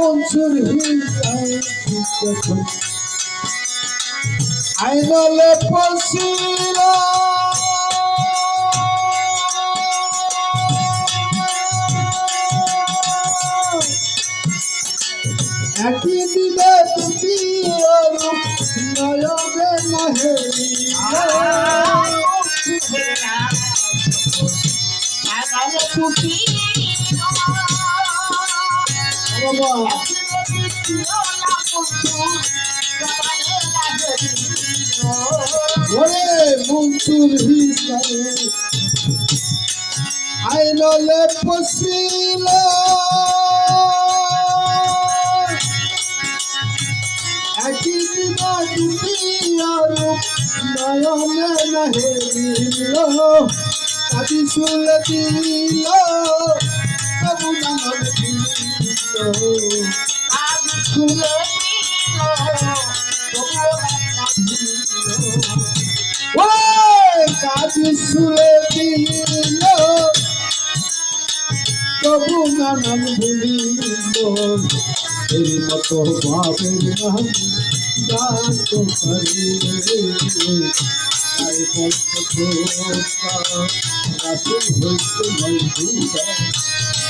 মনসুর আইনলে পশিল একই দুটি রূপ নয়নে নাহে বাবা ওরে মনসুর হিসাবে আইনলে পশিল একই দিনা রূপ নয়নে নাহিল কাদি শুল দিল প্রভু নাম দিল কাদি শুলে দিল প্রভু নাম ভুলিল এই মতো ভাবের নাম দান তো করি তাই বলতে খোকা রাসুল হইতে মজুদা ভজন করতে মূর্তি বজকারী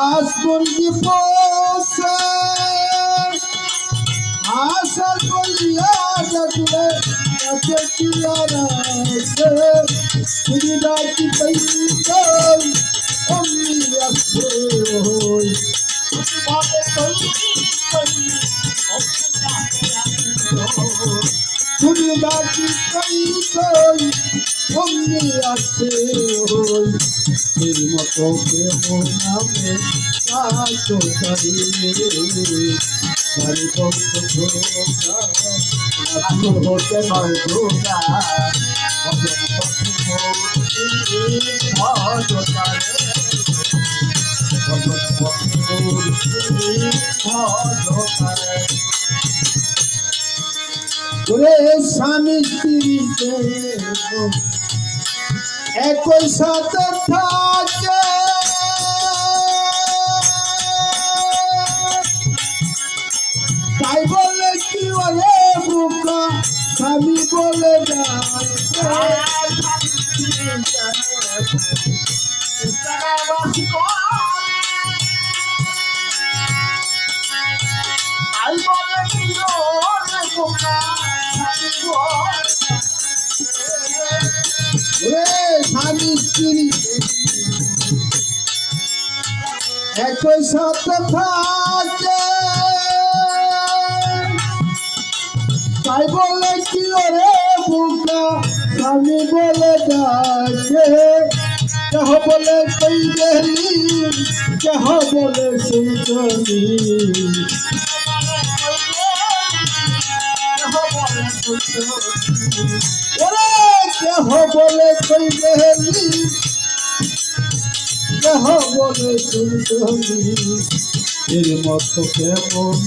হাস করবি পৌঁছে আশা করিয়া ডাকলে কাছে কি আর আছে তুমি ডাকি পাই কই অমনি আছে ওই। তুমি ডাকি পাই কই অমনি আছে ওই এর মতো প্রেম নামে কাজ করি বাড়ি ভক্ত হতে নয় ধোকা ভজন পথে মূর্তি ভজতারে ভজন পথে মূর্তি ভজতারে ওরে স্বামী একই সাথে থাকে। তাই বলে কি বলে বুকা? আমি বলে ডাকে একই সাথে থাকে। তাই বলে কি ওরে বুকা? স্বামী বলে ডাকে। কেহ বলে কই গেলি কেহ বলে ওরে কেহ কেহ বলে কই দেহলি কেহ বলে তুই দেহলি এর মতো কেমন